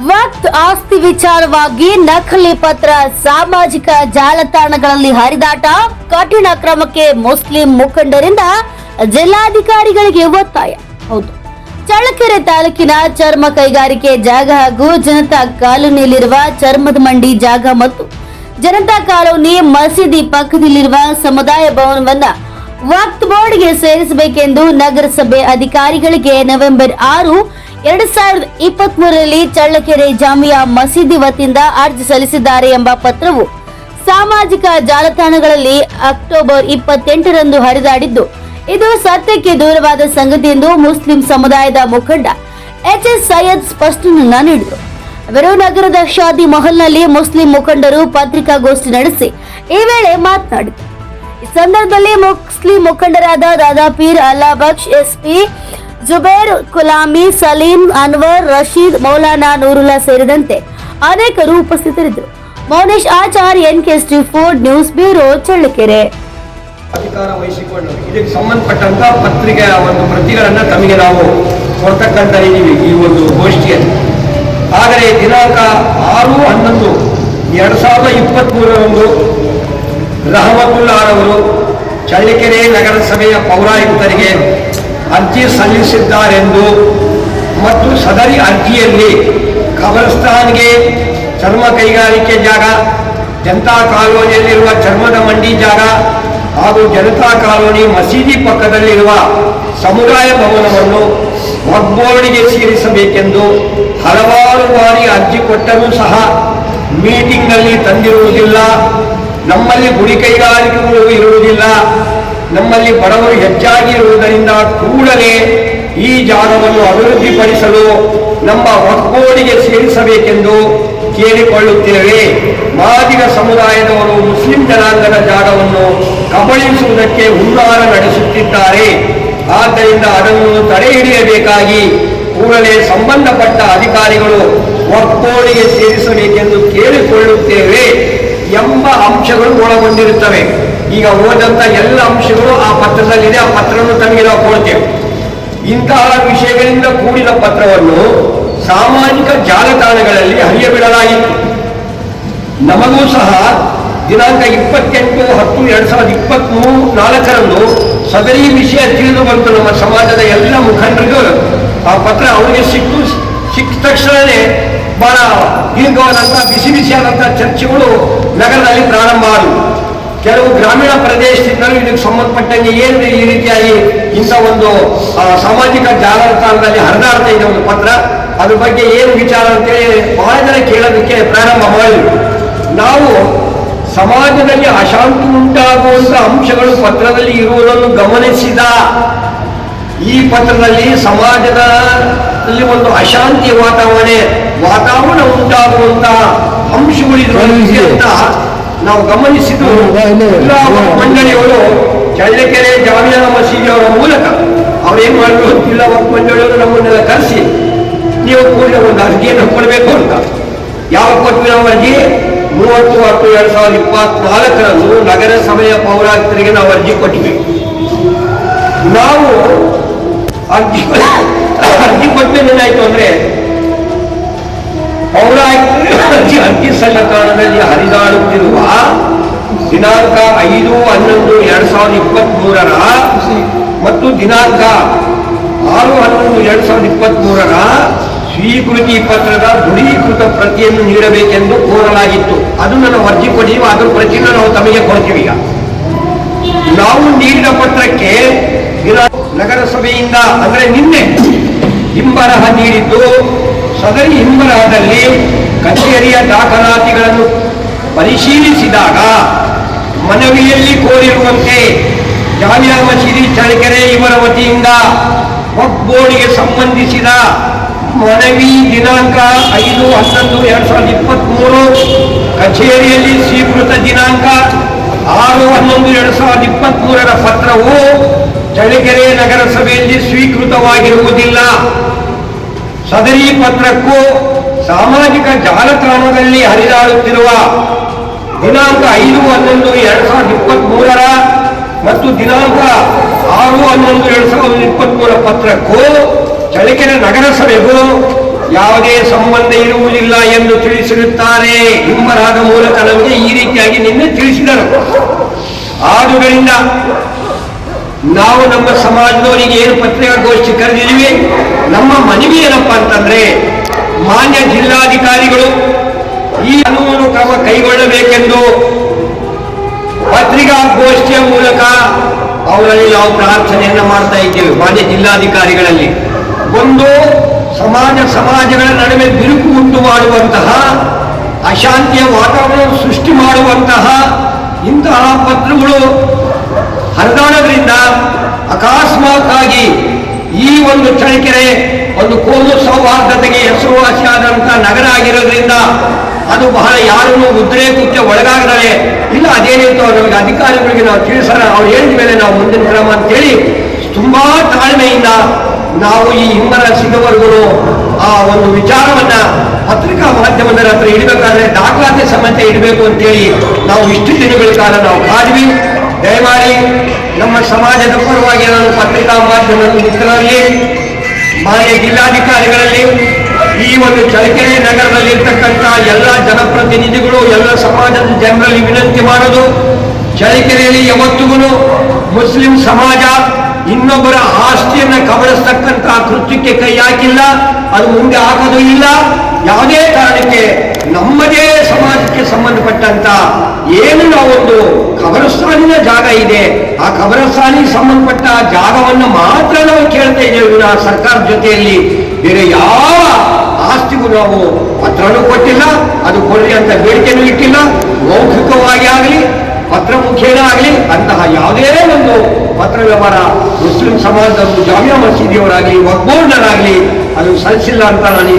ವಕ್ತ್ ಆಸ್ತಿ ವಿಚಾರವಾಗಿ ನಕಲಿ ಪತ್ರ, ಸಾಮಾಜಿಕ ಜಾಲತಾಣಗಳಲ್ಲಿ ಹರಿದಾಟ, ಕಠಿಣ ಕ್ರಮಕ್ಕೆ ಮುಸ್ಲಿಂ ಮುಖಂಡರಿಂದ ಜಿಲ್ಲಾಧಿಕಾರಿಗಳಿಗೆ ಒತ್ತಾಯ. ಹೌದು. ಚಳ್ಳಕೆರೆ ತಾಲೂಕಿನ ಚರ್ಮ ಕೈಗಾರಿಕೆ ಜಾಗ ಹಾಗೂ ಜನತಾ ಕಾಲೋನಿಯಲ್ಲಿರುವ ಚರ್ಮದ ಮಂಡಿ ಜಾಗ ಮತ್ತು ಜನತಾ ಕಾಲೋನಿ ಮಸೀದಿ ಪಕ್ಕದಲ್ಲಿರುವ ಸಮುದಾಯ ಭವನವನ್ನ ವಕ್ತ್ ಬೋರ್ಡ್ಗೆ ಸೇರಿಸಬೇಕೆಂದು ನಗರಸಭೆ ಅಧಿಕಾರಿಗಳಿಗೆ ನವೆಂಬರ್ ಆರು ಎರಡ್ ಸಾವಿರದ ಇಪ್ಪತ್ತ್ ಮೂರರಲ್ಲಿ ಚಳ್ಳಕೆರೆ ಜಾಮಿಯಾ ಮಸೀದಿ ವತಿಯಿಂದ ಅರ್ಜಿ ಸಲ್ಲಿಸಿದ್ದಾರೆ ಎಂಬ ಪತ್ರವು ಸಾಮಾಜಿಕ ಜಾಲತಾಣಗಳಲ್ಲಿ ಅಕ್ಟೋಬರ್ ಇಪ್ಪತ್ತೆಂಟರಂದು ಹರಿದಾಡಿದ್ದು, ಇದು ಸತ್ಯಕ್ಕೆ ದೂರವಾದ ಸಂಗತಿ ಎಂದು ಮುಸ್ಲಿಂ ಸಮುದಾಯದ ಮುಖಂಡ ಎಚ್ ಎಸ್ ಸೈಯದ್ ಸ್ಪಷ್ಟನೆಯನ್ನ ನೀಡಿದರು. ಅವರು ನಗರದ ಶಾದಿ ಮಹಲ್ನಲ್ಲಿ ಮುಸ್ಲಿಂ ಮುಖಂಡರು ಪತ್ರಿಕಾಗೋಷ್ಠಿ ನಡೆಸಿ ಈ ವೇಳೆ ಮಾತನಾಡಿದರು. ಈ ಸಂದರ್ಭದಲ್ಲಿ ಮುಸ್ಲಿಂ ಮುಖಂಡರಾದ ದಾದಾ ಪೀರ್ ಅಲ್ಲಾ ಬಕ್ಷ್ ಎಸ್ಪಿ ಜುಬೇರ್ ಕುಲಾಮಿ ಸಲೀಂ, ಅನ್ವರ್, ರಶೀದ್, ಮೌಲಾನಾ ನೂರುಲ್ಲಾ ಸೇರಿದಂತೆ ಅನೇಕರು ಉಪಸ್ಥಿತರಿದ್ದರು. Mounesh Achar N K Ford news bureau, Challakere. ಅಧಿಕಾರ ವಹಿಸಿಕೊಂಡು ಇದಕ್ಕೆ ಸಂಬಂಧಪಟ್ಟಂತ ಪತ್ರಿಕೆಯ ಒಂದು ಪ್ರತಿಗಳನ್ನ ತಮಗೆ ನಾವು ಕೊಡ್ತಕ್ಕಂತ ಇದೀವಿ ಈ ಒಂದು ಗೋಷ್ಠಿಯಲ್ಲಿ. ಆದರೆ ದಿನಾಂಕ ಆರು ಹನ್ನೊಂದು ಎರಡು ಸಾವಿರದ ಇಪ್ಪತ್ತ್ಮೂರರಂದು ರಹಮತುಲ್ಲಾರವರು ಚಳ್ಳಕೆರೆ ನಗರಸಭೆಯ ಪೌರಾಯುಕ್ತರಿಗೆ ಅರ್ಜಿ ಸಲ್ಲಿಸಿದ್ದಾರೆಂದು ಮತ್ತು ಸದರಿ ಅರ್ಜಿಯಲ್ಲಿ ಖಬರಸ್ತಾನ್ಗೆ ಚರ್ಮ ಕೈಗಾರಿಕೆ ಜಾಗ, ಜನತಾ ಕಾಲೋನಿಯಲ್ಲಿರುವ ಚರ್ಮದ ಮಂಡಿ ಜಾಗ ಹಾಗೂ ಜನತಾ ಕಾಲೋನಿ ಮಸೀದಿ ಪಕ್ಕದಲ್ಲಿರುವ ಸಮುದಾಯ ಭವನವನ್ನು ಒಗ್ಬೋರ್ಡಿಗೆ ಸೇರಿಸಬೇಕೆಂದು ಹಲವಾರು ಬಾರಿ ಅರ್ಜಿ ಕೊಟ್ಟರೂ ಸಹ ಮೀಟಿಂಗ್ನಲ್ಲಿ ತಂದಿರುವುದಿಲ್ಲ. ನಮ್ಮಲ್ಲಿ ಗುಡಿ ಕೈಗಾರಿಕೆಗಳು ಇರುವುದಿಲ್ಲ. ನಮ್ಮಲ್ಲಿ ಬಡವರು ಹೆಚ್ಚಾಗಿರುವುದರಿಂದ ಕೂಡಲೇ ಈ ಜಾಗವನ್ನು ಅಭಿವೃದ್ಧಿಪಡಿಸಲು ನಮ್ಮ ಒಕ್ಕೋಡಿಗೆ ಸೇರಿಸಬೇಕೆಂದು ಕೇಳಿಕೊಳ್ಳುತ್ತೇವೆ. ಮಾದಿಗ ಸಮುದಾಯದವರು ಮುಸ್ಲಿಂ ಜನಾಂಗದ ಜಾಗವನ್ನು ಕಬಳಿಸುವುದಕ್ಕೆ ಹುನ್ನಾರ ನಡೆಸುತ್ತಿದ್ದಾರೆ. ಆದ್ದರಿಂದ ಅದನ್ನು ತಡೆ ಹಿಡಿಯಬೇಕಾಗಿ ಕೂಡಲೇ ಸಂಬಂಧಪಟ್ಟ ಅಧಿಕಾರಿಗಳು ಒಕ್ಕೋಡಿಗೆ ಸೇರಿಸಬೇಕೆಂದು ಕೇಳಿಕೊಳ್ಳುತ್ತೇವೆ ಎಂಬ ಅಂಶಗಳು ಒಳಗೊಂಡಿರುತ್ತವೆ ಈಗ ಓದಂತ ಎಲ್ಲ ಅಂಶಗಳು ಆ ಪತ್ರದಲ್ಲಿದೆ. ಆ ಪತ್ರವನ್ನು ತಮಗೆ ನಾವು ಕೊಡ್ತೇವೆ. ಇಂತಹ ವಿಷಯಗಳಿಂದ ಕೂಡಿದ ಪತ್ರವನ್ನು ಸಾಮಾಜಿಕ ಜಾಲತಾಣಗಳಲ್ಲಿ ಹರಿಯಬಿಡಲಾಯಿತು. ನಮಗೂ ಸಹ ದಿನಾಂಕ ಇಪ್ಪತ್ತೆಂಟು ಹತ್ತು ಎರಡ್ ಸಾವಿರದ ಇಪ್ಪತ್ತ್ ನಾಲ್ಕರಂದು ಸದರಿ ವಿಷಯ ತಿಳಿದು ಬಂತು ನಮ್ಮ ಸಮಾಜದ ಎಲ್ಲ ಮುಖಂಡರಿಗೂ. ಆ ಪತ್ರ ಅವರಿಗೆ ಸಿಕ್ಕು. ಸಿಕ್ಕ ತಕ್ಷಣವೇ ಬಹಳ ದೀರ್ಘವಾದಂತಹ ಬಿಸಿ ಬಿಸಿಯಾದಂತಹ ಚರ್ಚೆಗಳು ನಗರದಲ್ಲಿ ಪ್ರಾರಂಭ ಆದವು. ಕೆಲವು ಗ್ರಾಮೀಣ ಪ್ರದೇಶದಿಂದಲೂ ಇದಕ್ಕೆ ಸಂಬಂಧಪಟ್ಟಂಗೆ ಏನು ಈ ರೀತಿಯಾಗಿ ಇಂಥ ಒಂದು ಸಾಮಾಜಿಕ ಜಾಲತಾಣದಲ್ಲಿ ಹರಿದಾಡ್ತಾ ಇದೆ ಒಂದು ಪತ್ರ. ಅದ್ರ ಬಗ್ಗೆ ಏನು ವಿಚಾರ ಅಂತೇಳಿ ಬಹಳ ಜನ ಕೇಳೋದಕ್ಕೆ ಪ್ರಾರಂಭ ಮಾಡಿದ್ರು ನಾವು ಸಮಾಜದಲ್ಲಿ ಅಶಾಂತಿ ಉಂಟಾಗುವಂತ ಅಂಶಗಳು ಪತ್ರದಲ್ಲಿ ಇರುವುದನ್ನು ಗಮನಿಸಿದ ಈ ಪತ್ರದಲ್ಲಿ ಸಮಾಜದ ಒಂದು ಅಶಾಂತಿ ವಾತಾವರಣ ವಾತಾವರಣ ಉಂಟಾಗುವಂತ ಅಂಶಗಳಿದೆ ಅಂತ ನಾವು ಗಮನಿಸಿದ್ದು ಮಂಡಳಿಯವರು ಚಳ್ಳಕೆರೆ ಜಾಮಿಯಾ ಮಸೀದಿಯವರ ಮೂಲಕ ಅವ್ರೇನ್ ಮಾಡಿದ್ರು ಜಿಲ್ಲಾ ವಕ್ ಮಂಡಳಿಯವರು ನಮ್ಮನ್ನೆಲ್ಲ ಕರೆಸಿ ನೀವು ಕೂಡಲೇ ಒಂದು ಅರ್ಜಿಯನ್ನು ಕೊಡಬೇಕು ಅಂತ. ಯಾವ ಕೊಟ್ಟು ನಾವು ಅರ್ಜಿ ಮೂವತ್ತು ಹತ್ತು ಎರಡು ಸಾವಿರದ ಇಪ್ಪತ್ನಾಲ್ಕರಂದು ನಗರಸಭೆಯ ಪೌರಾಯುಕ್ತರಿಗೆ ನಾವು ಅರ್ಜಿ ಕೊಟ್ಟಿವಿ. ನಾವು ಅರ್ಜಿ ಅರ್ಜಿ ಅರ್ಜಿ ಸಲ್ಲಿಕಾಣದಲ್ಲಿ ಹರಿದಾಡುತ್ತಿರುವ ದಿನಾಂಕ ಐದು, ಹನ್ನೊಂದು, ಎರಡ್ ಸಾವಿರದ ಇಪ್ಪತ್ತ್ ಮೂರರ ಮತ್ತು ದಿನಾಂಕ ಆರು, ಹನ್ನೊಂದು, ಎರಡ್ ಸಾವಿರದ ಇಪ್ಪತ್ತ್ ಮೂರರ ಸ್ವೀಕೃತಿ ಪತ್ರದ ದೃಢೀಕೃತ ಪ್ರತಿಯನ್ನು ನೀಡಬೇಕೆಂದು ಕೋರಲಾಗಿತ್ತು. ಅದು ನನ್ನ ಅರ್ಜಿ ಕೊಟ್ಟಿದ್ದೀವಿ ಅದ್ರ ಪ್ರತಿಯನ್ನು ನಾವು ತಮಗೆ ಕೊಡ್ತೀವಿ ಈಗ. ನಾವು ನೀಡಿದ ಪತ್ರಕ್ಕೆ ನಗರಸಭೆಯಿಂದ, ಅಂದ್ರೆ ನಿನ್ನೆ ಹಿಂಬರಹ ನೀಡಿದ್ದು ಸದರಿ ಹಿಂಬರಹದಲ್ಲಿ ಕಚೇರಿಯ ದಾಖಲಾತಿಗಳನ್ನು ಪರಿಶೀಲಿಸಿದಾಗ ಮನವಿಯಲ್ಲಿ ಕೋರಿರುವಂತೆ ಜಾಮಿಯಾ ಮಸೀದಿ ಚಳ್ಳಕೆರೆ ಇವರ ವತಿಯಿಂದ ಒಬ್ಬೋಡಿಗೆ ಸಂಬಂಧಿಸಿದ ಮನವಿ ದಿನಾಂಕ ಐದು ಹನ್ನೊಂದು ಎರಡ್ ಸಾವಿರದ ಇಪ್ಪತ್ತ್ ಮೂರು ಕಚೇರಿಯಲ್ಲಿ ಸ್ವೀಕೃತ ದಿನಾಂಕ ಆರು ಹನ್ನೊಂದು ಎರಡ್ ಸಾವಿರದ ಇಪ್ಪತ್ತ್ ಮೂರರ ಪತ್ರವು ಚಳ್ಳಕೆರೆ ನಗರಸಭೆಯಲ್ಲಿ ಸ್ವೀಕೃತವಾಗಿರುವುದಿಲ್ಲ. ಸದರಿ ಪತ್ರಕ್ಕೂ ಸಾಮಾಜಿಕ ಜಾಲತಾಣದಲ್ಲಿ ಹರಿದಾಡುತ್ತಿರುವ ದಿನಾಂಕ ಐದು ಹನ್ನೊಂದು ಎರಡ್ ಸಾವಿರದ ಇಪ್ಪತ್ತ್ ಮೂರರ ಮತ್ತು ದಿನಾಂಕ ಆರು ಹನ್ನೊಂದು ಎರಡ್ ಸಾವಿರದ ಇಪ್ಪತ್ತ್ ಮೂರ ಪತ್ರಕ್ಕೂ ಚಳ್ಳಕೆರೆ ನಗರಸಭೆಗೂ ಯಾವುದೇ ಸಂಬಂಧ ಇರುವುದಿಲ್ಲ ಎಂದು ತಿಳಿಸಿರುತ್ತಾರೆ. ಎಂಬರಾದ ಮೂಲಕ ನಮಗೆ ಈ ರೀತಿಯಾಗಿ ನಿನ್ನೆ ತಿಳಿಸಿದರು. ಆದುದರಿಂದ ನಾವು ನಮ್ಮ ಸಮಾಜದವರಿಗೆ ಏನು ಪತ್ರಿಕಾಗೋಷ್ಠಿ ಕರೆದಿದ್ದೀವಿ, ನಮ್ಮ ಮನವಿ ಏನಪ್ಪ ಅಂತಂದ್ರೆ ಮಾನ್ಯ ಜಿಲ್ಲಾಧಿಕಾರಿಗಳು ಈ ಕಾನೂನು ಕ್ರಮ ಕೈಗೊಳ್ಳಬೇಕೆಂದು ಪತ್ರಿಕಾಗೋಷ್ಠಿಯ ಮೂಲಕ ಅವರಲ್ಲಿ ನಾವು ಪ್ರಾರ್ಥನೆಯನ್ನ ಮಾಡ್ತಾ ಇದ್ದೇವೆ, ಮಾನ್ಯ ಜಿಲ್ಲಾಧಿಕಾರಿಗಳಲ್ಲಿ. ಒಂದು ಸಮಾಜ, ಸಮಾಜಗಳ ನಡುವೆ ಬಿರುಕು ಉಂಟು ಮಾಡುವಂತಹ, ಅಶಾಂತಿಯ ವಾತಾವರಣ ಸೃಷ್ಟಿ ಮಾಡುವಂತಹ ಇಂತಹ ಪತ್ರಗಳು ಹರಿದಾಡೋದ್ರಿಂದ ಅಕಸ್ಮಾತ್ ಆಗಿ ಈ ಒಂದು ಚಳ್ಳಕೆರೆ ಒಂದು ಕೋಲು ಸೌಹಾರ್ದತೆಗೆ ಹೆಸರುವಾಸಿಯಾದಂತಹ ನಗರ ಆಗಿರೋದ್ರಿಂದ ಅದು ಬಹಳ ಯಾರನ್ನು ಉದ್ರೇಕಕ್ಕೆ ಒಳಗಾಗದಲೆ. ಇಲ್ಲ, ಅದೇನಿತ್ತು ನಮಗೆ ಅಧಿಕಾರಿಗಳಿಗೆ ನಾವು ತಿಳಿಸೋಣ ಅವ್ರು ಹೇಳಿದ ಮೇಲೆ ನಾವು ಮುಂದಿನ ಕ್ರಮ ಅಂತೇಳಿ ತುಂಬಾ ತಾಳ್ಮೆಯಿಂದ ನಾವು ಈ ಹಿಂಬರ ಸಿಗವರೆಗೂ ಆ ಒಂದು ವಿಚಾರವನ್ನ ಪತ್ರಿಕಾ ಮಾಧ್ಯಮದ ಹತ್ರ ಇಡಬೇಕಾದ್ರೆ ದಾಖಲಾತಿ ಸಮೇತ ಇಡಬೇಕು ಅಂತೇಳಿ ನಾವು ಇಷ್ಟು ದಿನಗಳ ಕಾಲ ನಾವು ಕಾದ್ವಿ. ದಯಮಾಡಿ ನಮ್ಮ ಸಮಾಜದ ಪರವಾಗಿ ನಾನು ಪತ್ರಿಕಾ ಮಾಧ್ಯಮದ ಮಿತ್ರರಲ್ಲಿ ಮಾನ್ಯ ಜಿಲ್ಲಾಧಿಕಾರಿಗಳಲ್ಲಿ, ಈ ಒಂದು ಚಳಕೆರೆ ನಗರದಲ್ಲಿ ಇರ್ತಕ್ಕಂಥ ಎಲ್ಲ ಜನಪ್ರತಿನಿಧಿಗಳು, ಎಲ್ಲ ಸಮಾಜದ ಜನರಲ್ಲಿ ವಿನಂತಿ ಮಾಡೋದು ಚಳಕೆರೆಯಲ್ಲಿ ಯಾವತ್ತಿಗೂ ಮುಸ್ಲಿಂ ಸಮಾಜ ಇನ್ನೊಬ್ಬರ ಆಸ್ತಿಯನ್ನು ಕಬಳಿಸ್ತಕ್ಕಂಥ ಕೃತ್ಯಕ್ಕೆ ಕೈ ಹಾಕಿಲ್ಲ, ಅದು ಮುಂದೆ ಹಾಕೋದು ಇಲ್ಲ. ಯಾವುದೇ ಕಾರಣಕ್ಕೆ ನಮ್ಮದೇ ಸಮಾಜಕ್ಕೆ ಸಂಬಂಧಪಟ್ಟಂತ ಏನು ನಾವೊಂದು ಖಬರಸ್ಥಾನಿನ ಜಾಗ ಇದೆ. ಆ ಕಬರಸ್ಥಾನಿಗೆ ಸಂಬಂಧಪಟ್ಟ ಜಾಗವನ್ನು ಮಾತ್ರ ನಾವು ಕೇಳ್ತಾ ಇದ್ದೇವೆ ನಾ ಸರ್ಕಾರದ ಜೊತೆಯಲ್ಲಿ. ಬೇರೆ ಯಾವ ಆಸ್ತಿಗೂ ನಾವು ಪತ್ರನೂ ಕೊಟ್ಟಿಲ್ಲ, ಅದು ಕೊಡ್ರಿ ಅಂತ ಬೇಡಿಕೆನೂ ಇಟ್ಟಿಲ್ಲ. ಮೌಖಿಕವಾಗಿ ಆಗಲಿ ಪತ್ರ ಮುಖೇನ ಆಗಲಿ, ಅಂತಹ ಯಾವುದೇ ಒಂದು ಪತ್ರ ವ್ಯವಹಾರ ಮುಸ್ಲಿಂ ಸಮಾಜದ ಜಾಮಿಯಾ ಮಸೀದಿಯವರಾಗಲಿ ವಕ್ಬೋರ್ಡರಾಗಲಿ ಅದು ಸಲ್ಲಿಸಿಲ್ಲ ಅಂತ ನಾನು